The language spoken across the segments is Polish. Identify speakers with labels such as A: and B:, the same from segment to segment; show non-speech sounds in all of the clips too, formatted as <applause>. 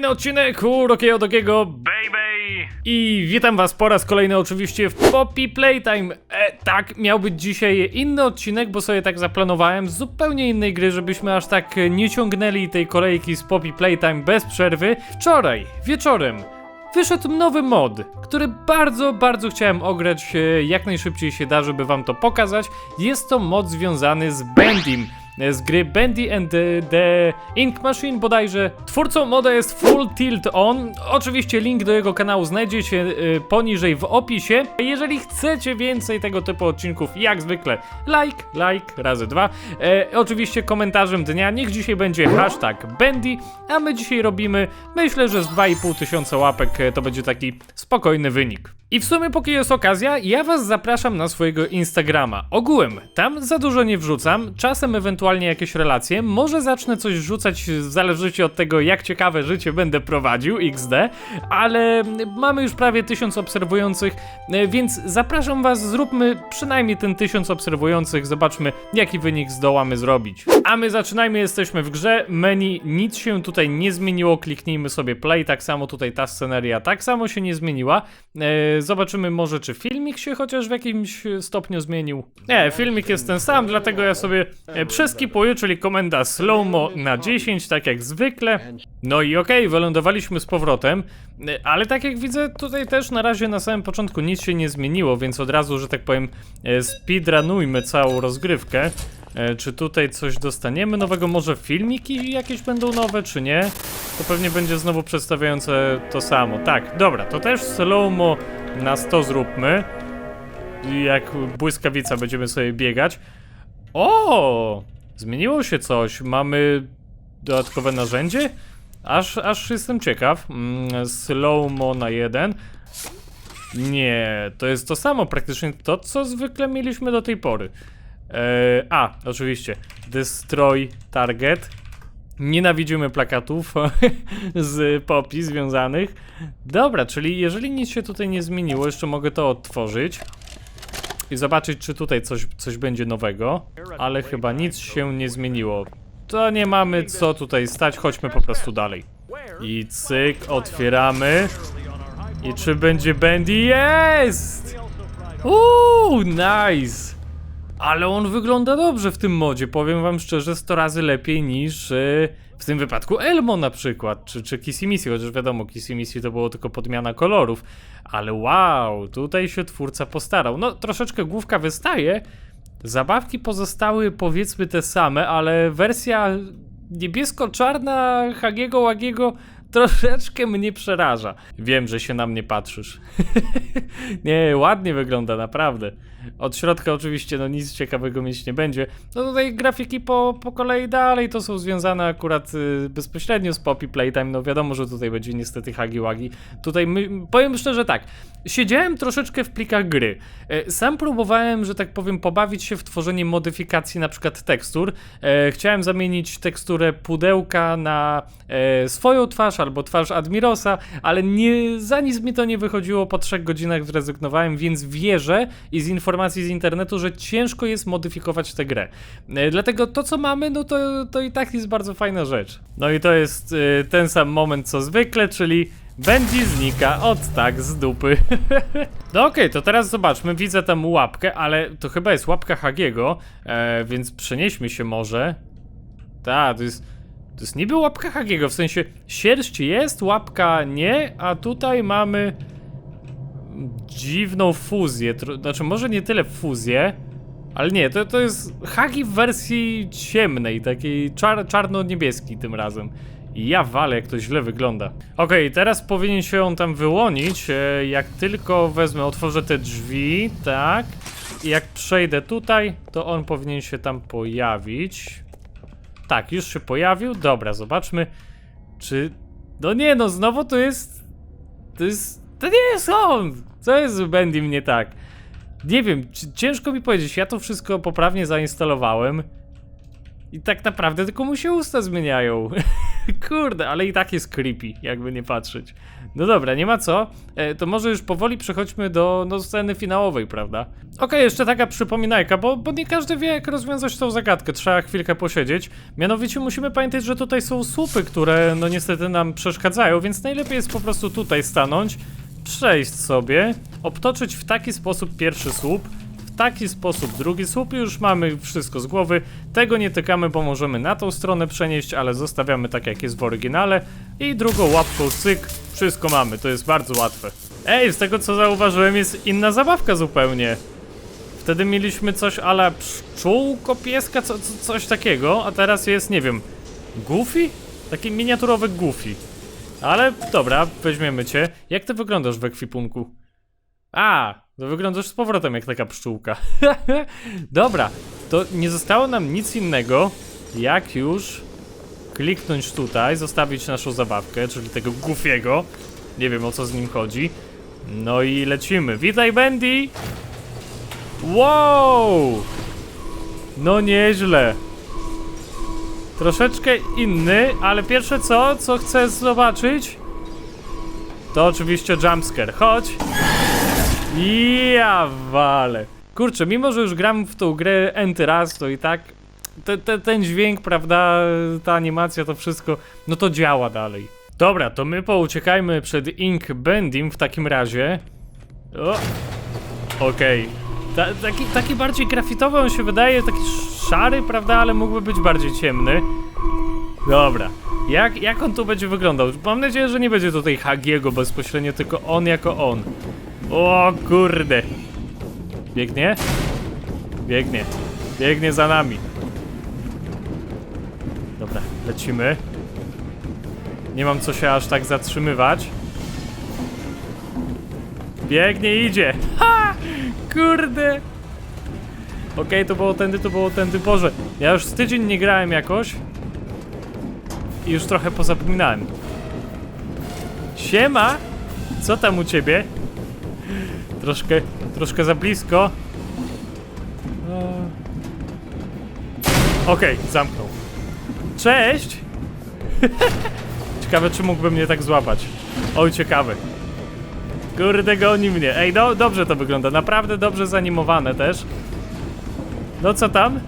A: kolejny odcinek Urokiego Dokiego Baby! I witam was po raz kolejny oczywiście w Poppy Playtime. E, tak, miał być dzisiaj inny odcinek, bo sobie tak zaplanowałem z zupełnie innej gry, żebyśmy aż tak nie ciągnęli tej kolejki z Poppy Playtime bez przerwy. Wczoraj, wieczorem, wyszedł nowy mod, który bardzo, bardzo chciałem ograć e, jak najszybciej się da, żeby wam to pokazać. Jest to mod związany z Bendim z gry Bendy and the, the Ink Machine bodajże. Twórcą moda jest Full Tilt On. Oczywiście link do jego kanału znajdziecie e, poniżej w opisie. Jeżeli chcecie więcej tego typu odcinków, jak zwykle, like, like, razy dwa. E, oczywiście komentarzem dnia, niech dzisiaj będzie hashtag Bendy, a my dzisiaj robimy, myślę, że z 2,5 tysiąca łapek e, to będzie taki spokojny wynik. I w sumie póki jest okazja, ja was zapraszam na swojego Instagrama. Ogółem, tam za dużo nie wrzucam, czasem ewentualnie jakieś relacje, może zacznę coś wrzucać w zależności od tego jak ciekawe życie będę prowadził, XD, ale mamy już prawie tysiąc obserwujących, więc zapraszam was, zróbmy przynajmniej ten tysiąc obserwujących, zobaczmy jaki wynik zdołamy zrobić. A my zaczynajmy, jesteśmy w grze, menu, nic się tutaj nie zmieniło, kliknijmy sobie play, tak samo tutaj ta sceneria tak samo się nie zmieniła. E, zobaczymy może czy filmik się chociaż w jakimś stopniu zmienił. Nie, filmik jest ten sam, dlatego ja sobie e, przeskipuję, czyli komenda slowmo na 10, tak jak zwykle. No i okej, wylądowaliśmy z powrotem, e, ale tak jak widzę tutaj też na razie na samym początku nic się nie zmieniło, więc od razu, że tak powiem, e, speedrunujmy całą rozgrywkę. E, czy tutaj coś dostaniemy nowego? Może filmiki jakieś będą nowe, czy nie? To pewnie będzie znowu przedstawiające to samo. Tak, dobra, to też slow-mo na 100 zróbmy. Jak błyskawica będziemy sobie biegać. O! Zmieniło się coś. Mamy dodatkowe narzędzie? Aż, aż jestem ciekaw. Mm, slow-mo na jeden. Nie, to jest to samo, praktycznie to, co zwykle mieliśmy do tej pory. Eee, a, oczywiście. Destroy target. Nienawidzimy plakatów <laughs> z popi związanych. Dobra, czyli jeżeli nic się tutaj nie zmieniło, jeszcze mogę to odtworzyć i zobaczyć, czy tutaj coś, coś będzie nowego, ale chyba nic się nie zmieniło. To nie mamy co tutaj stać, chodźmy po prostu dalej. I cyk, otwieramy. I czy będzie Bendy? Jest! Uuu, nice! Ale on wygląda dobrze w tym modzie, powiem wam szczerze, 100 razy lepiej niż yy, w tym wypadku Elmo na przykład, czy, czy Kissy Missy, chociaż wiadomo, Kissy Missy to było tylko podmiana kolorów. Ale wow, tutaj się twórca postarał. No, troszeczkę główka wystaje, zabawki pozostały powiedzmy te same, ale wersja niebiesko-czarna Hagiego Łagiego troszeczkę mnie przeraża. Wiem, że się na mnie patrzysz. <laughs> nie, ładnie wygląda, naprawdę. Od środka oczywiście no nic ciekawego mieć nie będzie. No tutaj grafiki po, po kolei dalej to są związane akurat y, bezpośrednio z Poppy Playtime. No wiadomo, że tutaj będzie niestety hagi wagi. Tutaj my, powiem szczerze tak, siedziałem troszeczkę w plikach gry. E, Sam próbowałem, że tak powiem, pobawić się w tworzenie modyfikacji na przykład tekstur. E, chciałem zamienić teksturę pudełka na e, swoją twarz albo twarz Admirosa, ale nie, za nic mi to nie wychodziło. Po trzech godzinach zrezygnowałem, więc wierzę i z informacji z internetu, że ciężko jest modyfikować tę grę. E, dlatego to, co mamy, no to, to i tak jest bardzo fajna rzecz. No i to jest e, ten sam moment co zwykle, czyli Benji znika od tak z dupy. <laughs> no okej, to teraz zobaczmy. Widzę tam łapkę, ale to chyba jest łapka Hagiego, e, więc przenieśmy się może. Tak, to jest. To jest niby łapka Hagiego, w sensie sierść jest, łapka nie, a tutaj mamy dziwną fuzję. Znaczy, może nie tyle fuzję, ale nie, to, to jest Hagi w wersji ciemnej, takiej czar czarno-niebieskiej tym razem. I ja walę, jak to źle wygląda. Okej, teraz powinien się on tam wyłonić. e, Jak tylko wezmę, otworzę te drzwi, tak. I jak przejdę tutaj, to on powinien się tam pojawić. Tak, już się pojawił. Dobra, zobaczmy, czy. No nie, no znowu to jest. To jest. To nie jest on! Co jest z Bendy mnie tak? Nie wiem, ci- ciężko mi powiedzieć. Ja to wszystko poprawnie zainstalowałem. I tak naprawdę tylko mu się usta zmieniają. <laughs> Kurde, ale i tak jest creepy, jakby nie patrzeć. No dobra, nie ma co. E, to może już powoli przechodźmy do no, sceny finałowej, prawda? Okej, jeszcze taka przypominajka, bo, bo nie każdy wie, jak rozwiązać tą zagadkę. Trzeba chwilkę posiedzieć. Mianowicie musimy pamiętać, że tutaj są słupy, które no niestety nam przeszkadzają, więc najlepiej jest po prostu tutaj stanąć, przejść sobie, obtoczyć w taki sposób pierwszy słup, w taki sposób drugi słup i już mamy wszystko z głowy. Tego nie tykamy, bo możemy na tą stronę przenieść, ale zostawiamy tak jak jest w oryginale. I drugą łapką cyk, wszystko mamy, to jest bardzo łatwe. Ej, z tego co zauważyłem jest inna zabawka zupełnie. Wtedy mieliśmy coś ala pszczółko pieska, co, co, coś takiego, a teraz jest, nie wiem, Goofy? Taki miniaturowy Goofy. Ale dobra, weźmiemy cię. Jak ty wyglądasz w ekwipunku? A, to wyglądasz z powrotem jak taka pszczółka. <laughs> Dobra, to nie zostało nam nic innego, jak już kliknąć tutaj, zostawić naszą zabawkę, czyli tego Goofiego. Nie wiem o co z nim chodzi. No i lecimy. Witaj, Bendy! Wow! No nieźle. Troszeczkę inny, ale pierwsze co, co chcę zobaczyć, to oczywiście jumpscare. Chodź! Ja wale. Kurczę, mimo że już gram w tą grę enty raz, to i tak te, te, ten dźwięk, prawda, ta animacja, to wszystko, no to działa dalej. Dobra, to my pouciekajmy przed Ink Bendim w takim razie. O, okej. Ta, taki, taki bardziej grafitowy on się wydaje, taki szary, prawda, ale mógłby być bardziej ciemny. Dobra. Jak, jak on tu będzie wyglądał? Mam nadzieję, że nie będzie tutaj Hagiego bezpośrednio, tylko on jako on. O kurde. Biegnie? Biegnie. Biegnie za nami. Dobra, lecimy. Nie mam co się aż tak zatrzymywać. Biegnie, idzie. Ha! Kurde. Okej, to było tędy, to było tędy. Boże, ja już z tydzień nie grałem jakoś. I już trochę pozapominałem. Siema! Co tam u ciebie? Troszkę, troszkę za blisko. Eee. Okej, zamknął. Cześć! <laughs> ciekawe, czy mógłby mnie tak złapać. Oj, ciekawe. Kurde, goni mnie. Ej, no, dobrze to wygląda. Naprawdę dobrze zanimowane też. No co tam?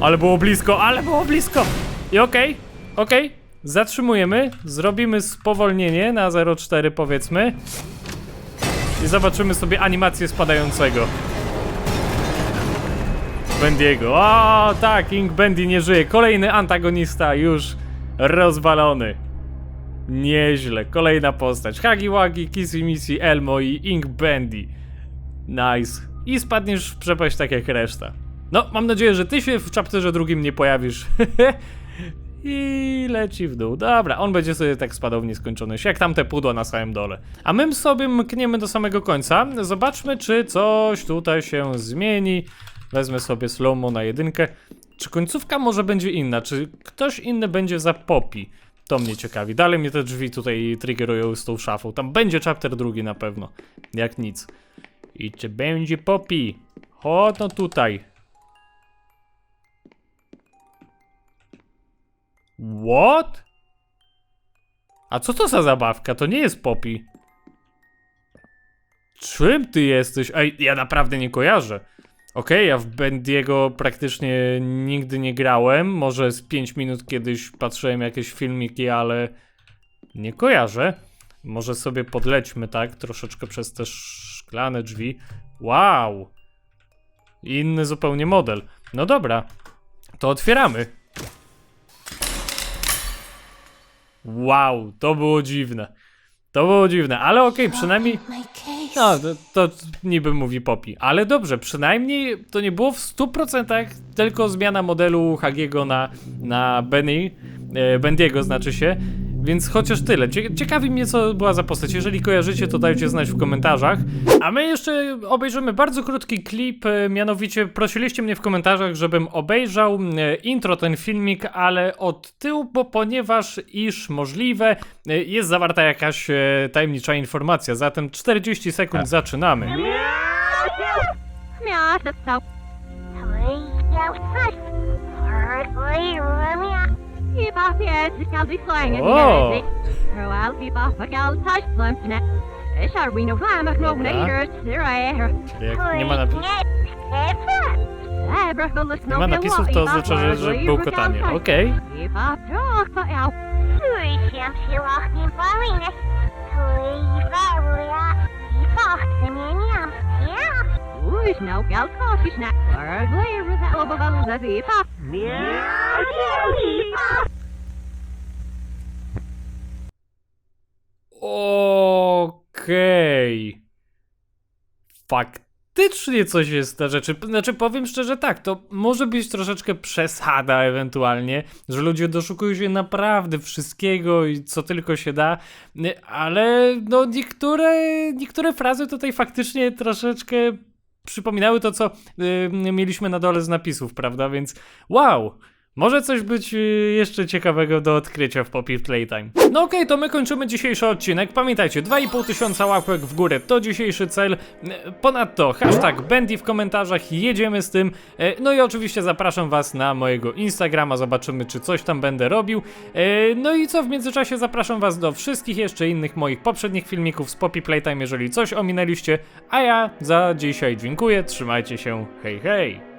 A: Ale było blisko, ale było blisko! I okej, okej. Zatrzymujemy, zrobimy spowolnienie na 0,4 powiedzmy. I zobaczymy sobie animację spadającego. Bendiego. O, tak, Ink Bendy nie żyje. Kolejny antagonista już rozwalony. Nieźle. Kolejna postać. Hagi Wagi, Kissy Missy, Elmo i Ink Bendy. Nice. I spadniesz w przepaść tak jak reszta. No, mam nadzieję, że ty się w chapterze drugim nie pojawisz. <laughs> I leci w dół. Dobra, on będzie sobie tak spadał w nieskończoność, jak tamte pudła na samym dole. A my sobie mkniemy do samego końca. Zobaczmy, czy coś tutaj się zmieni. Wezmę sobie slow-mo na jedynkę. Czy końcówka może będzie inna? Czy ktoś inny będzie za Poppy? To mnie ciekawi. Dalej mnie te drzwi tutaj triggerują z tą szafą. Tam będzie chapter drugi na pewno. Jak nic. I czy będzie Poppy? Chodź no tutaj. What? A co to za zabawka? To nie jest Poppy. Czym ty jesteś? Ej, ja naprawdę nie kojarzę. Okej, ja w Bendiego praktycznie nigdy nie grałem. Może z 5 minut kiedyś patrzyłem jakieś filmiki, ale nie kojarzę. Może sobie podlećmy, tak? Troszeczkę przez te szklane drzwi. Wow! Inny zupełnie model. No dobra, to otwieramy. Wow, to było dziwne. To było dziwne, ale okej, przynajmniej.
B: My case.
A: No, to, to niby mówi Poppy. Ale dobrze, przynajmniej to nie było w 100% tylko zmiana modelu Hagiego na, na Benny, e, Bendiego znaczy się. Więc chociaż tyle. Cie, ciekawi mnie, co była za postać. Jeżeli kojarzycie, to dajcie znać w komentarzach. A my jeszcze obejrzymy bardzo krótki klip. e, Mianowicie prosiliście mnie w komentarzach, żebym obejrzał e, intro ten filmik, ale od tyłu, bo ponieważ iż możliwe e, jest zawarta jakaś tajemnicza informacja. Zatem 40 sekund zaczynamy.
B: Outside. Hurry, run, Keep off the edge, shall be flying in
A: Oh.
B: the Or I'll keep off a gal touch glimpse net. Shall we no flam of no neighbors, there I are.
A: Czyli jak nie ma, napi- nie ma napisów, to oznacza, że, że bełkotanie. Okej.
B: Keep Uy, no gal coffee snack. Or glare with that little bubble that keep off.
A: Okej. Faktycznie coś jest na rzeczy. Znaczy, powiem szczerze, tak, to może być troszeczkę przesada ewentualnie, że ludzie doszukują się naprawdę wszystkiego i co tylko się da, ale no niektóre, niektóre frazy tutaj faktycznie troszeczkę przypominały to, co y, mieliśmy na dole z napisów, prawda? Więc wow! Może coś być y, jeszcze ciekawego do odkrycia w Poppy Playtime. No okej, to my kończymy dzisiejszy odcinek. Pamiętajcie, 2,5 tysiąca łapek w górę to dzisiejszy cel. Ponadto hashtag Bendy w komentarzach, jedziemy z tym. E, No i oczywiście zapraszam was na mojego Instagrama, zobaczymy czy coś tam będę robił. E, No i co, w międzyczasie zapraszam was do wszystkich jeszcze innych moich poprzednich filmików z Poppy Playtime, jeżeli coś ominęliście. A ja za dzisiaj dziękuję, trzymajcie się, hej hej!